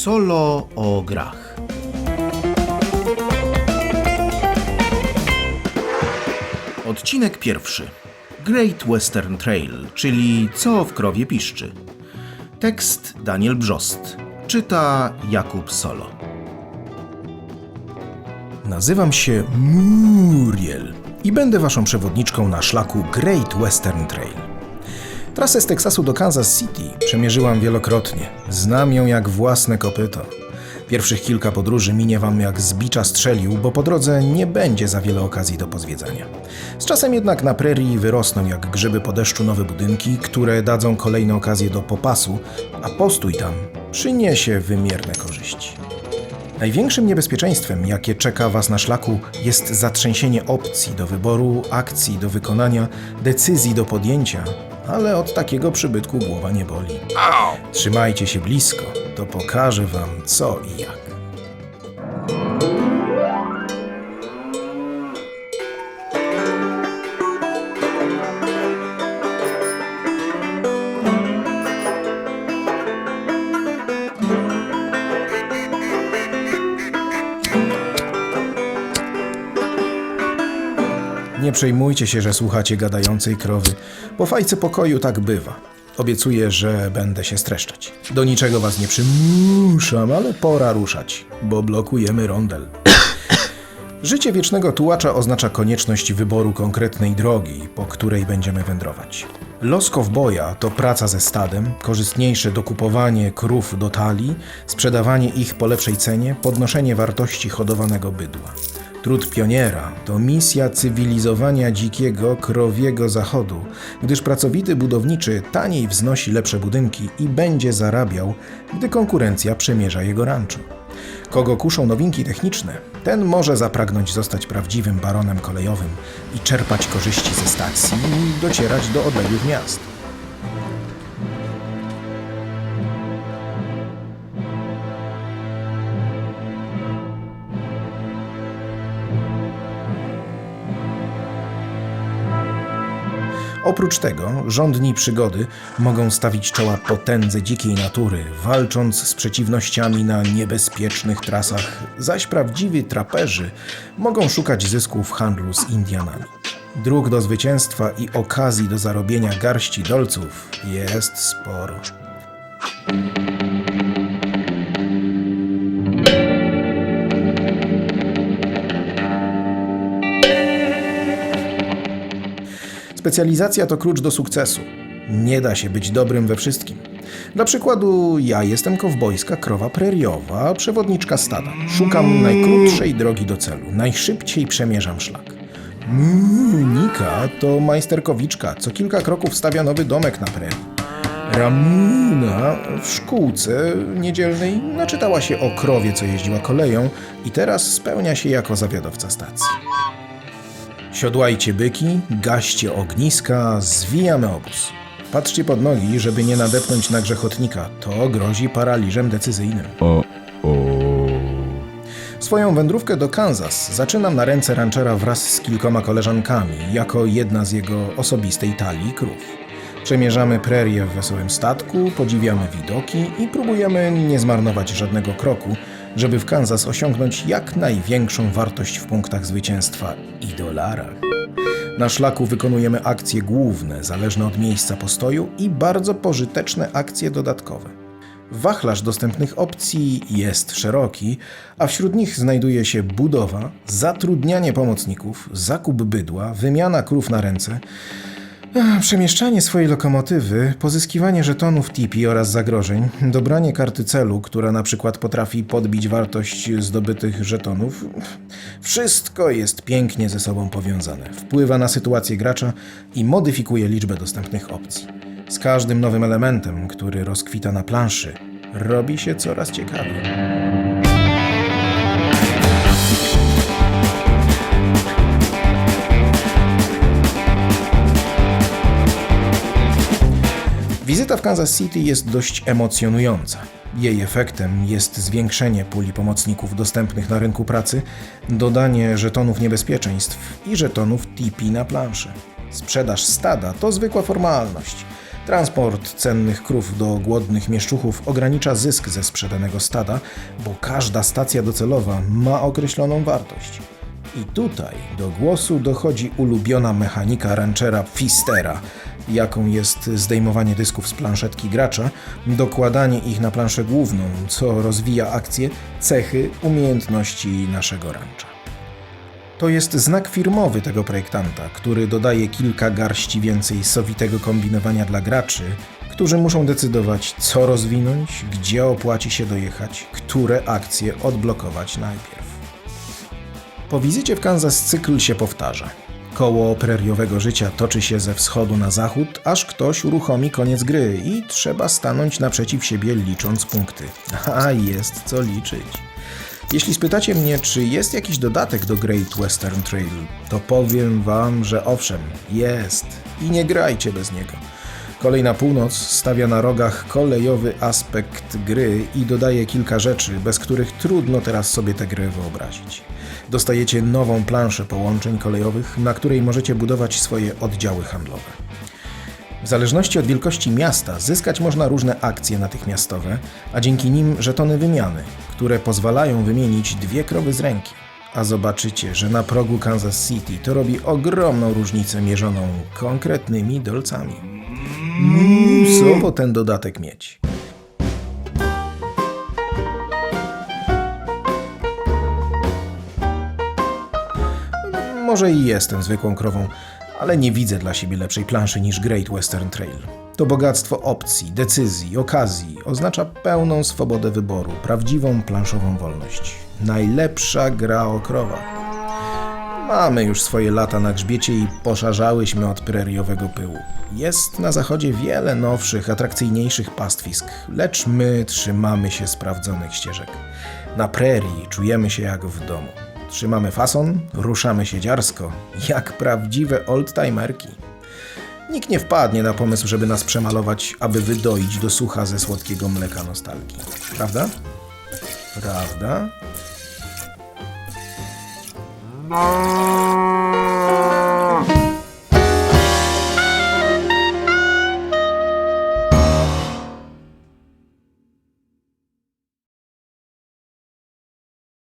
Solo o grach. Odcinek pierwszy. Great Western Trail, czyli Co w krowie piszczy. Tekst Daniel Brzost. Czyta Jakub Solo. Nazywam się Muriel i będę waszą przewodniczką na szlaku Great Western Trail. Trasę z Teksasu do Kansas City przemierzyłam wielokrotnie. Znam ją jak własne kopyto. Pierwszych kilka podróży minie wam jak z bicza strzelił, bo po drodze nie będzie za wiele okazji do pozwiedzania. Z czasem jednak na prerii wyrosną jak grzyby po deszczu nowe budynki, które dadzą kolejne okazje do popasu, a postój tam przyniesie wymierne korzyści. Największym niebezpieczeństwem, jakie czeka Was na szlaku, jest zatrzęsienie opcji do wyboru, akcji do wykonania, decyzji do podjęcia, ale od takiego przybytku głowa nie boli. Trzymajcie się blisko, to pokażę Wam co i jak. Nie przejmujcie się, że słuchacie gadającej krowy. Po fajce pokoju tak bywa. Obiecuję, że będę się streszczać. Do niczego was nie przymuszam, ale pora ruszać, bo blokujemy rondel. Życie wiecznego tułacza oznacza konieczność wyboru konkretnej drogi, po której będziemy wędrować. Los kowboja to praca ze stadem, korzystniejsze dokupowanie krów do talii, sprzedawanie ich po lepszej cenie, podnoszenie wartości hodowanego bydła. Trud pioniera to misja cywilizowania dzikiego, krowiego zachodu, gdyż pracowity budowniczy taniej wznosi lepsze budynki i będzie zarabiał, gdy konkurencja przemierza jego ranczo. Kogo kuszą nowinki techniczne, ten może zapragnąć zostać prawdziwym baronem kolejowym i czerpać korzyści ze stacji i docierać do odległych miast. Oprócz tego rządni przygody mogą stawić czoła potędze dzikiej natury, walcząc z przeciwnościami na niebezpiecznych trasach, zaś prawdziwi traperzy mogą szukać zysku w handlu z Indianami. Dróg do zwycięstwa i okazji do zarobienia garści dolców jest sporo. Specjalizacja to klucz do sukcesu. Nie da się być dobrym we wszystkim. Dla przykładu, ja jestem kowbojska krowa preriowa, przewodniczka stada. Szukam najkrótszej drogi do celu, najszybciej przemierzam szlak. Nika to majsterkowiczka, co kilka kroków stawia nowy domek na prerii. Ramuna w szkółce niedzielnej naczytała się o krowie, co jeździła koleją i teraz spełnia się jako zawiadowca stacji. Siodłajcie byki, gaście ogniska, zwijamy obóz. Patrzcie pod nogi, żeby nie nadepnąć na grzechotnika. To grozi paraliżem decyzyjnym. Swoją wędrówkę do Kansas zaczynam na ręce ranchera wraz z kilkoma koleżankami, jako jedna z jego osobistej talii krów. Przemierzamy prerię w wesołym statku, podziwiamy widoki i próbujemy nie zmarnować żadnego kroku, żeby w Kansas osiągnąć jak największą wartość w punktach zwycięstwa i dolarach. Na szlaku wykonujemy akcje główne, zależne od miejsca postoju i bardzo pożyteczne akcje dodatkowe. Wachlarz dostępnych opcji jest szeroki, a wśród nich znajduje się budowa, zatrudnianie pomocników, zakup bydła, wymiana krów na ręce, Przemieszczanie swojej lokomotywy, pozyskiwanie żetonów tipi oraz zagrożeń, dobranie karty celu, która na przykład potrafi podbić wartość zdobytych żetonów, wszystko jest pięknie ze sobą powiązane. Wpływa na sytuację gracza i modyfikuje liczbę dostępnych opcji. Z każdym nowym elementem, który rozkwita na planszy, robi się coraz ciekawiej. Wizyta w Kansas City jest dość emocjonująca. Jej efektem jest zwiększenie puli pomocników dostępnych na rynku pracy, dodanie żetonów niebezpieczeństw i żetonów tipi na planszę. Sprzedaż stada to zwykła formalność. Transport cennych krów do głodnych mieszczuchów ogranicza zysk ze sprzedanego stada, bo każda stacja docelowa ma określoną wartość. I tutaj do głosu dochodzi ulubiona mechanika ranchera Fistera, jaką jest zdejmowanie dysków z planszetki gracza, dokładanie ich na planszę główną, co rozwija akcje, cechy, umiejętności naszego rancha. To jest znak firmowy tego projektanta, który dodaje kilka garści więcej sowitego kombinowania dla graczy, którzy muszą decydować, co rozwinąć, gdzie opłaci się dojechać, które akcje odblokować najpierw. Po wizycie w Kansas cykl się powtarza. Koło preriowego życia toczy się ze wschodu na zachód, aż ktoś uruchomi koniec gry i trzeba stanąć naprzeciw siebie licząc punkty. A jest co liczyć. Jeśli spytacie mnie, czy jest jakiś dodatek do Great Western Trail, to powiem wam, że owszem, jest. I nie grajcie bez niego. Kolej na północ stawia na rogach kolejowy aspekt gry i dodaje kilka rzeczy, bez których trudno teraz sobie tę grę wyobrazić. Dostajecie nową planszę połączeń kolejowych, na której możecie budować swoje oddziały handlowe. W zależności od wielkości miasta zyskać można różne akcje natychmiastowe, a dzięki nim żetony wymiany, które pozwalają wymienić dwie krowy z ręki. A zobaczycie, że na progu Kansas City to robi ogromną różnicę mierzoną konkretnymi dolcami. Muso ten dodatek mieć. Może i jestem zwykłą krową, ale nie widzę dla siebie lepszej planszy niż Great Western Trail. To bogactwo opcji, decyzji, okazji oznacza pełną swobodę wyboru, prawdziwą planszową wolność. Najlepsza gra o krowach. Mamy już swoje lata na grzbiecie i poszarzałyśmy od preriowego pyłu. Jest na zachodzie wiele nowszych, atrakcyjniejszych pastwisk, lecz my trzymamy się sprawdzonych ścieżek. Na prerii czujemy się jak w domu. Trzymamy fason, ruszamy się dziarsko, jak prawdziwe oldtimerki. Nikt nie wpadnie na pomysł, żeby nas przemalować, aby wydoić do sucha ze słodkiego mleka nostalgii. Prawda? Prawda?